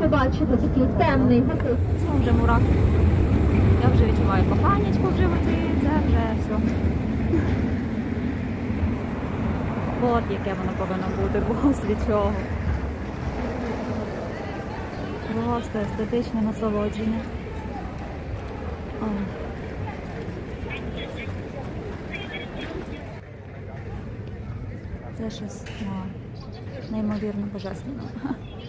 побачите такий темний гатик. Це вже мурак. Я вже відчуваю коханечку в животі, це вже все. От яке воно повинно бути, бог від чого. Просто естетичне насолодження. О. Це щось ну, неймовірно божественне.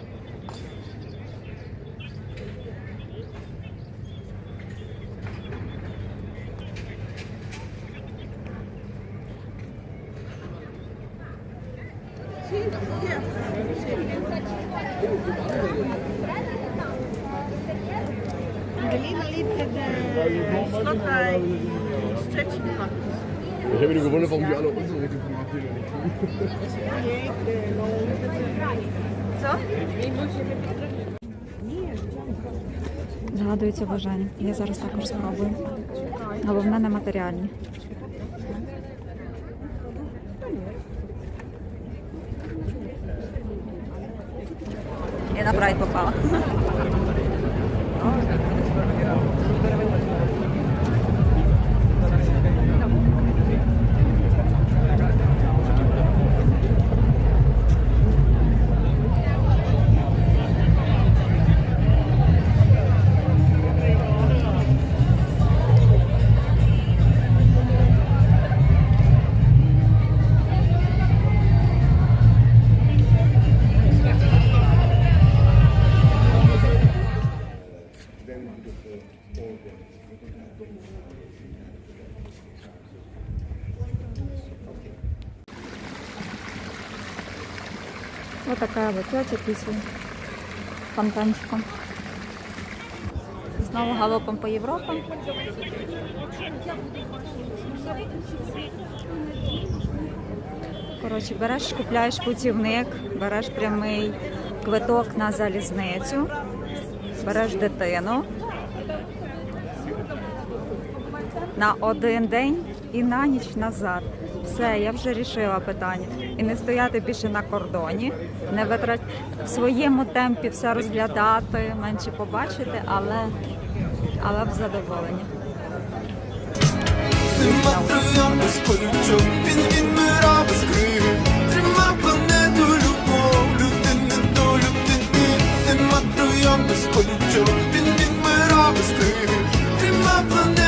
Berliner liebte der Schlotter Szczecin Ich habe nur gewundert, warum die alle unsere tun. Згадуються бажання. Я зараз також спробую. Головне не матеріальні. На прайд попала. Така вот фонтанчиком. Знову галопом по Європам. Коротше, береш, купляєш путівник, береш прямий квиток на залізницю, береш дитину на один день і на ніч назад. Все, я вже рішила питання. І не стояти більше на кордоні, не витрат в своєму темпі все розглядати, менше побачити, але, але в задоволення. Нема без колючок, він відмира без криги. Трима планету любов, до людини. Нема троян без колючок, він відмира без криги. Трима планету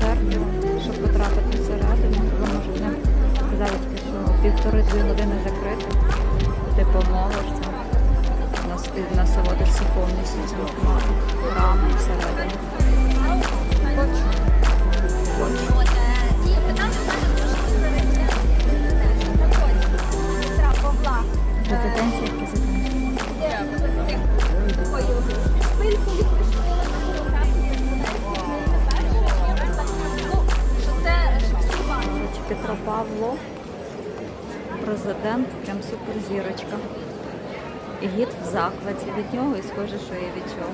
церкву, щоб потрапити всередину. Тому що вони сказали, що півтори-дві години закрити, ти помолишся, насолодишся повністю цим храмом всередину. Павло, президент, прям суперзірочка. І гід в захваті від нього і схоже, що і від чого.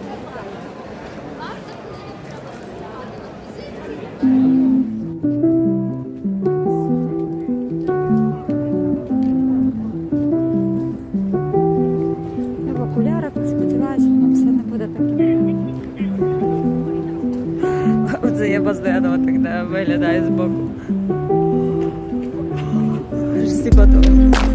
Я сподіваюся, все не буде таким. Оце я постійно так да, виглядаю збоку. কত?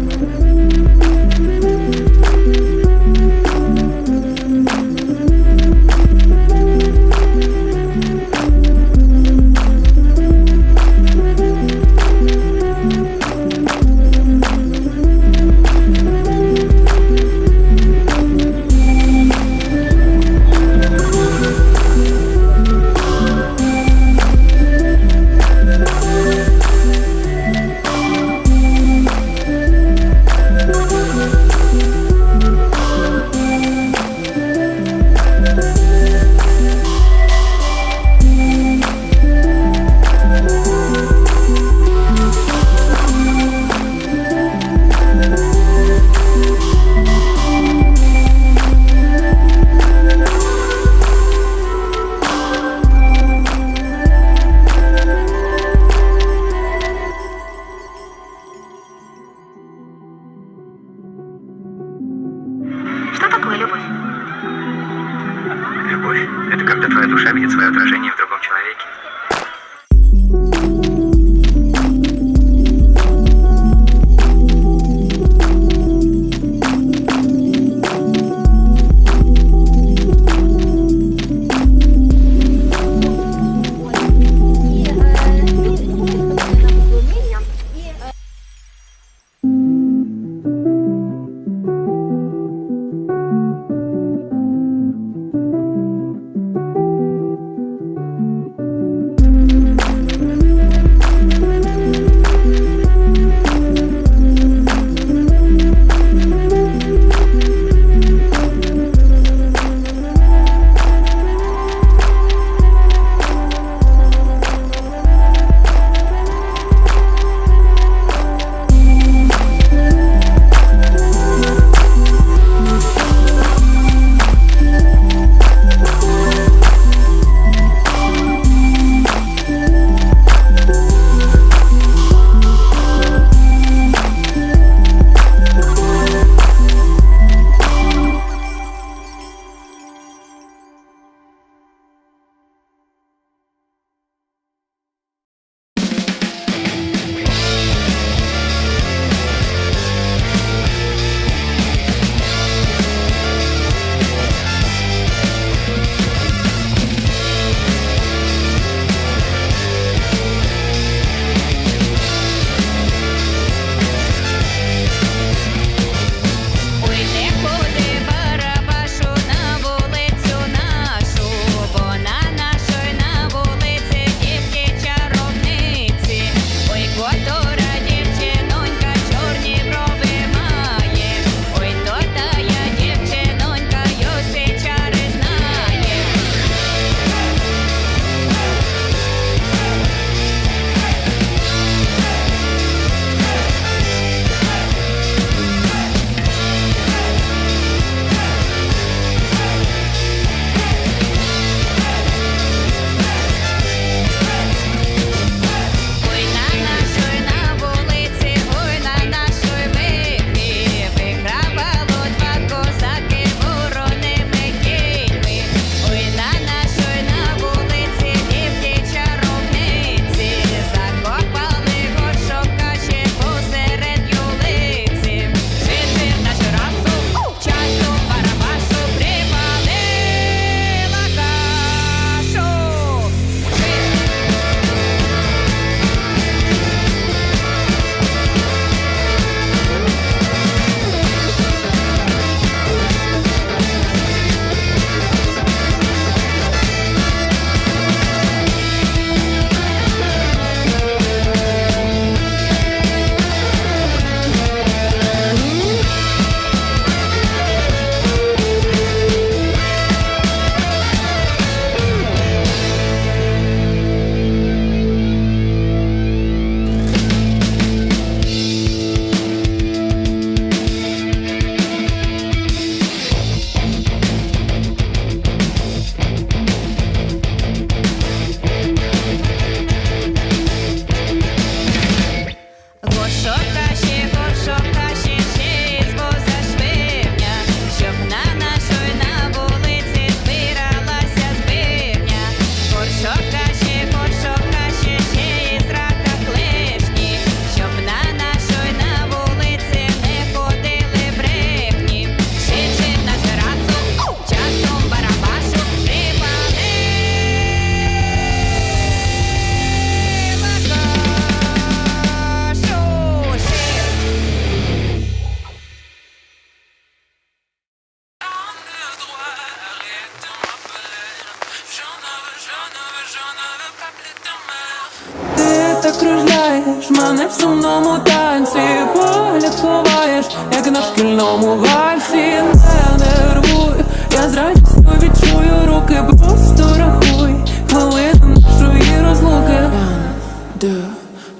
ти кружляєш, мене в сумному танці, погляд ховаєш, як на шкільному вальсі Не нервуй, я з радістю відчую руки, просто рахуй хвилини нашої розлуки.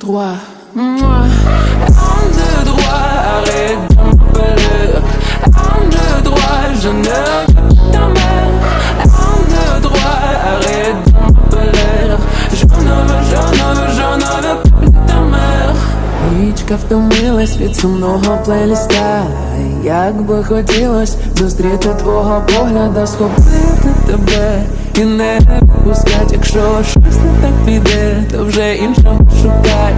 Два, два, втомилась від сумного плейліста Як би хотілось зустріти твого погляда, схопити тебе і не відпускать, якщо щось не так піде, то вже іншого шукать.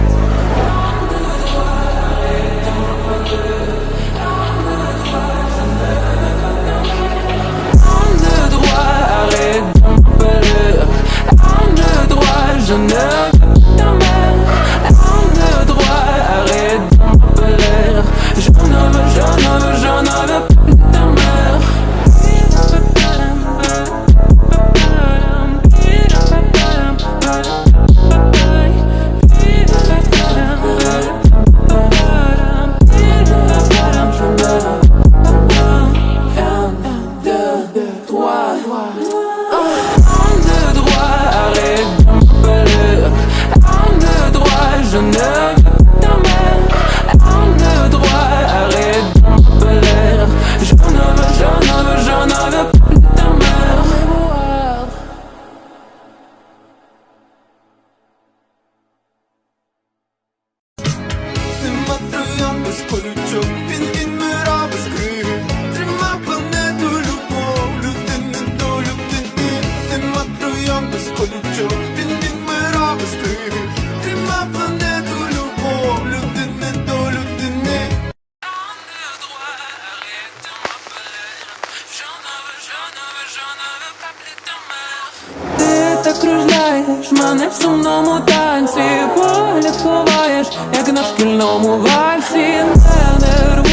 як на шкільному вальсі. Не нервуй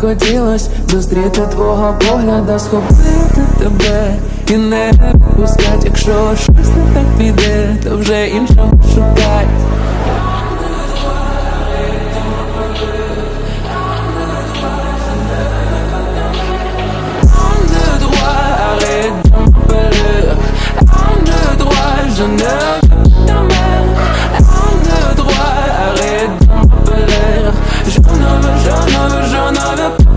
хотілось зустріти твого погляда, схопити тебе і не пускать, якщо щось не так піде, то вже іншого шукать. je ne ta mère A le droit, arrête de m'appeler Je ne veux, je ne veux another